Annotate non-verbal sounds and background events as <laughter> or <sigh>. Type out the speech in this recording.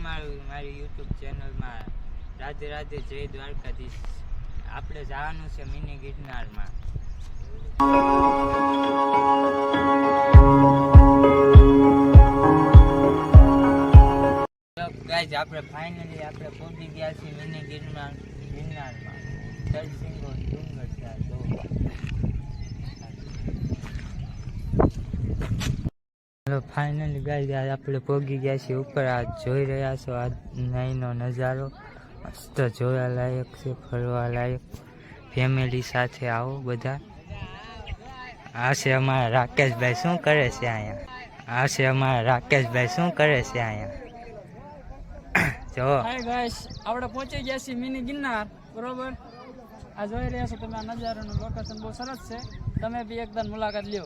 તમારું મારી યુટ્યુબ ચેનલમાં રાધે રાધે જય દ્વારકાધીશ. આપણે જવાનું છે મિની ગિરનારમાં. ગાઈઝ આપણે ફાઇનલી આપણે પહોંચી ગયા છીએ મિની ગિરનાર ગિરનારમાં. હલો ફાઇનલી ગાઈઝ આજે આપણે પહોંચી ગયા છીએ ઉપર. આ જોઈ રહ્યા છો આ નાઈનો નજારો. મસ્ત જોવા લાયક છે ફરવા લાયક ફેમિલી સાથે આવો બધા. આ છે અમારા રાકેશભાઈ. શું કરે છે અહીંયા? આ છે અમારા રાકેશભાઈ. શું કરે છે અહીંયા? <coughs> જો. હાય ગાઈસ આપણે પહોંચી ગયા છીએ મિની ગિરનાર. બરોબર? આ જોઈ રહ્યા છો તમે આ નજારાનું લોકેશન બહુ સરસ છે. તમે બી એકદમ મુલાકાત લ્યો.